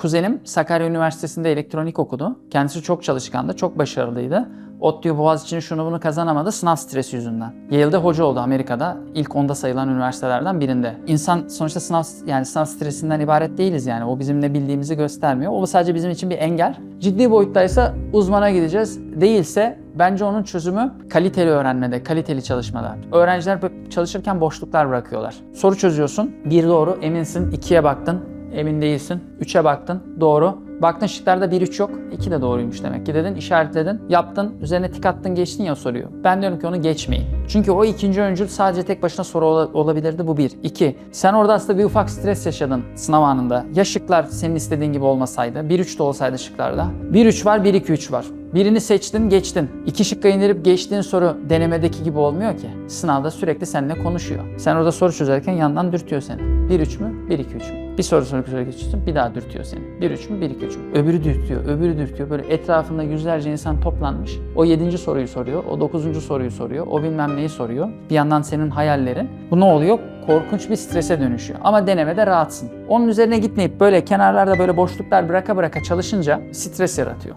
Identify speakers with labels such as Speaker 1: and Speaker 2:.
Speaker 1: kuzenim Sakarya Üniversitesi'nde elektronik okudu. Kendisi çok çalışkandı, çok başarılıydı. ODTÜ Boğaziçi'ni şunu bunu kazanamadı sınav stresi yüzünden. Yale'de hoca oldu Amerika'da. İlk onda sayılan üniversitelerden birinde. İnsan sonuçta sınav yani sınav stresinden ibaret değiliz yani. O bizim ne bildiğimizi göstermiyor. O sadece bizim için bir engel. Ciddi boyuttaysa uzmana gideceğiz. Değilse bence onun çözümü kaliteli öğrenmede, kaliteli çalışmada. Öğrenciler çalışırken boşluklar bırakıyorlar. Soru çözüyorsun. Bir doğru, eminsin. ikiye baktın, emin değilsin. Üçe baktın, doğru. Baktın şıklarda 1-3 yok. 2 de doğruymuş demek ki dedin. işaretledin, yaptın, üzerine tik attın, geçtin ya soruyu. Ben diyorum ki onu geçmeyin. Çünkü o ikinci öncül sadece tek başına soru ola- olabilirdi. Bu bir. İki, sen orada aslında bir ufak stres yaşadın sınav anında. Ya şıklar senin istediğin gibi olmasaydı, 1-3 de olsaydı şıklarda. 1-3 var, 1-2-3 var. Birini seçtin, geçtin. İki şıkka indirip geçtiğin soru denemedeki gibi olmuyor ki. Sınavda sürekli seninle konuşuyor. Sen orada soru çözerken yandan dürtüyor seni. 1-3 mü, 1-2-3 mü? Bir soru soru geçiyorsun, bir daha dürtüyor seni. 1-3 mü, 1-2-3 mü? Öbürü dürtüyor, öbürü dürtüyor. Böyle etrafında yüzlerce insan toplanmış. O 7. soruyu soruyor, o 9. soruyu soruyor, o bilmem neyi soruyor. Bir yandan senin hayallerin. Bu ne oluyor? Korkunç bir strese dönüşüyor. Ama denemede rahatsın. Onun üzerine gitmeyip böyle kenarlarda böyle boşluklar bıraka bıraka çalışınca stres yaratıyor.